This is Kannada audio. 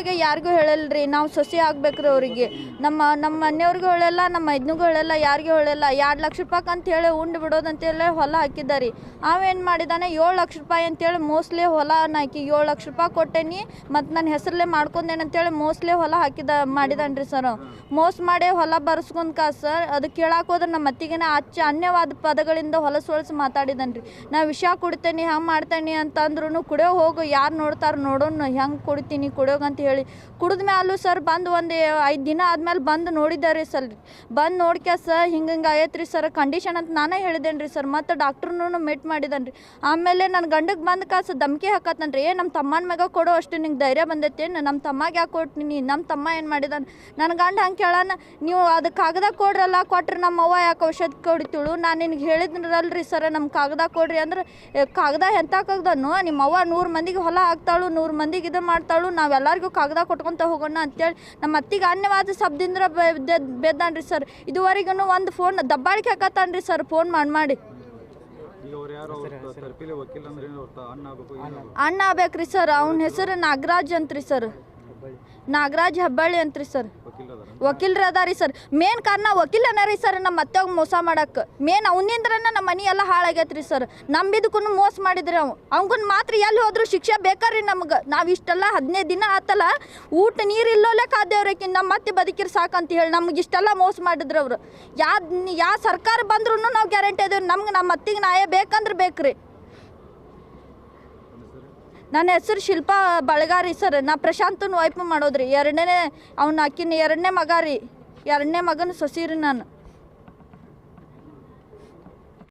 ಮನ್ಯೊಳಗೆ ಯಾರಿಗೂ ಹೇಳಲ್ರಿ. ನಾವು ಸೊಸೆ ಆಗ್ಬೇಕ್ರಿ ಅವರಿಗೆ. ನಮ್ಮ ನಮ್ಮ ಮನೆಯವ್ರಿಗೂ ಹೇಳಲ್ಲ ನಮ್ಮ ಮೈದ್ನಿಗೂ ಹೇಳಲ್ಲ ಯಾರಿಗೂ ಹೇಳಲ್ಲ. ಎರಡು ಲಕ್ಷ ರೂಪಾಯಿ ಅಂತ ಹೇಳಿ ಉಂಡು ಬಿಡೋದಂತೇಳಿ ಹೊಲ ಹಾಕಿದ್ದಾರಿ. ಅವೇನು ಮಾಡಿದಾನೆ? ಏಳು ಲಕ್ಷ ರೂಪಾಯಿ ಅಂತೇಳಿ ಮೋಸ್ಟ್ಲಿ ಹೊಲ ಹಾಕಿ ಏಳು ಲಕ್ಷ ರೂಪಾಯಿ ಕೊಟ್ಟೇನಿ. ಮತ್ತು ನನ್ನ ಹೆಸರಲ್ಲೇ ಮಾಡ್ಕೊಂಡೇನೆ ಅಂತೇಳಿ ಮೋಸ್ಟ್ಲಿ ಹೊಲ ಹಾಕಿದ, ಮಾಡಿದಾನ್ರಿ ಸರ್ ಮೋಸ ಮಾಡಿ ಹೊಲ ಬರ್ಸ್ಕೊಂಡ್ ಕಾ ಸರ್ ಅದು ಕೇಳಾಕ್ ಹೋದ್ರೆ ನಮ್ಮ ಅತ್ತಿಗೆನ ಅಚ್ಚ ಅನ್ಯವಾದ ಪದಗಳಿಂದ ಹೊಲಸೊಳಸು ಹೊಲಸು ಮಾತಾಡಿದನ್ರಿ. ನಾ ವಿಷ ಕುಡಿತೇನೆ, ಹಂಗೆ ಮಾಡ್ತೇನೆ ಅಂತಂದ್ರೂ ಕುಡಿಯೋ ಹೋಗು. ಯಾರು ನೋಡ್ತಾರ ನೋಡೋಣ ಹೆಂಗೆ ಕುಡಿತೀನಿ ಕುಡಿಯೋಗ ಅಂತ ಹೇಳಿ. ಕುಡಿದ ಮ್ಯಾಲೂ ಸರ್ ಬಂದು ಒಂದು ಐದು ದಿನ ಆದ್ಮೇಲೆ ಬಂದು ನೋಡಿದ್ದಾರೆ ಸರ್. ಬಂದು ನೋಡ್ಕ್ಯಾ ಸರ್ ಹಿಂಗೆ ಹಿಂಗೆ ಆಗೈತ್ರಿ ಸರ್. ಕಂಡೀಷನ್ ಅಂತ ನಾನೇ ಹೇಳಿದ್ದೇನೆ ರೀ ಸರ್. ಮತ್ತು ಡಾಕ್ಟ್ರನೂ ಮೀಟ್ ಮಾಡಿದ್ದಾನೆ ರೀ ಆಮೇಲೆ ನನ್ನ ಗಂಡಗೆ ಬಂದ ಕಾಸು ಹಾಕತ್ತಾನೆ ಹಾಕತ್ತನ್ರಿ. ಏ ನಮ್ಮ ತಮ್ಮನ ಮ್ಯಾಗ ಕೊಡೋ ಅಷ್ಟು ನಿಂಗೆ ಧೈರ್ಯ ಬಂದೈತಿ ನಮ್ಮ ತಮ್ಮಗೆ ಯಾಕೆ ಕೊಟ್ಟಿನಿ ನಮ್ಮ ತಮ್ಮ ಏನು ಮಾಡಿದಾನೆ? ನನ್ನ ಗಂಡ ಹಂಗೆ ಕೇಳೋಣ ನೀವು ಅದು ಕಾಗದ ಕೊಡ್ರಲ್ಲ, ಕೊಟ್ರೆ ನಮ್ಮ ಅವ್ವ ಯಾಕೆ ಔಷಧ ಕೊಡ್ತಿಳು? ನಾನು ನಿನಗೆ ಹೇಳಿದ್ರಲ್ರಿ ಸರ್ ನಮ್ಮ ಕಾಗದ ಕೊಡ್ರಿ. ಅಂದ್ರೆ ಕಾಗದ ಎಂತ ಕಾಗದನು ನಿಮ್ಮ ಅವ್ವ ನೂರು ಮಂದಿಗೆ ಹೊಲ ಹಾಕ್ತಾಳು, ನೂರು ಮಂದಿಗೆ ಇದು ಮಾಡ್ತಾಳು, ನಾವೆಲ್ಲರಿಗೂ ಕಾಗದ ಕೊಟ್ಕೊಂತ ಹೋಗೋಣ ಅಂತೇಳಿ ನಮ್ಮ ಅತ್ತಿಗೆ ಅನ್ಯವಾದ ಶಬ್ದಿಂದ ಬೆದ್ದಾನ್ರಿ ಸರ್ ಇದುವರೆಗೂ ಒಂದು ಫೋನ್ ದಬ್ಬಾಳಿಕೆ ಹಾಕತ್ತಾನ್ರಿ ಸರ್ ಫೋನ್ ಮಾಡಿ ಮಾಡಿ. ಅಣ್ಣ ಬೇಕ್ರಿ ಆಗ್ಬೇಕ್ರಿ ಸರ್ ಅವನ ಹೆಸರು ನಾಗರಾಜ್ ಅಂತ್ರಿ ಸರ್ ನಾಗರಾಜ್ ಹೆಬ್ಬಳ್ಳಿ ಅಂತ್ರಿ ಸರ್ ವಕೀಲರು ಅದಾರಿ ಸರ್. ಮೇನ್ ಕಾರಣ ವಕೀಲನ ರೀ ಸರ್ ನಮ್ಮ ಮತ್ತೆ ಮೋಸ ಮಾಡಕ್ಕೆ ಮೇನ್ ಅವನಿಂದ್ರನ ನಮ್ಮ ಮನೆ ಎಲ್ಲ ಹಾಳಾಗೈತ್ರಿ ಸರ್. ನಂಬಿದಕ್ಕೂ ಮೋಸ ಮಾಡಿದ್ರಿ ಅವ್. ಅವ್ಗನ್ ಮಾತ್ರ ಎಲ್ಲಿ ಹೋದ್ರು ಶಿಕ್ಷೆ ಬೇಕಾರ್ರಿ ನಮ್ಗೆ. ನಾವು ಇಷ್ಟೆಲ್ಲ ಹದಿನೈದು ದಿನ ಆತಲ್ಲ, ಊಟ ನೀರು ಇಲ್ಲೋಲೆ ಕಾದೇವ್ರಕಿ ನಮ್ಮ ಮತ್ತೆ ಬದುಕಿರ್ ಸಾಕಂತ ಹೇಳಿ ನಮ್ಗೆ ಇಷ್ಟೆಲ್ಲ ಮೋಸ ಮಾಡಿದ್ರು ಅವರು. ಯಾವ ಯಾ ಸರ್ಕಾರ ಬಂದ್ರೂ ನಾವು ಗ್ಯಾರಂಟಿ ಅದೇವ್ರಿ ನಮ್ಗೆ ನಮ್ಮ ಅತ್ತಿಗೆ ನಾಯೇ ಬೇಕಂದ್ರೆ ಬೇಕ್ರಿ. ನನ್ನ ಹೆಸರು ಶಿಲ್ಪಾ ಬಳಗಾರಿ ಸರ್. ನಾ ಪ್ರಶಾಂತನ ವೈಫ್ ಮಾಡೋದ್ರಿ. ಎರಡನೇ, ಅವ್ನ ಅಕ್ಕಿನ ಎರಡನೇ ಮಗ ರೀ. ಎರಡನೇ ಮಗನ ಸೊಸಿ ರೀ ನಾನು.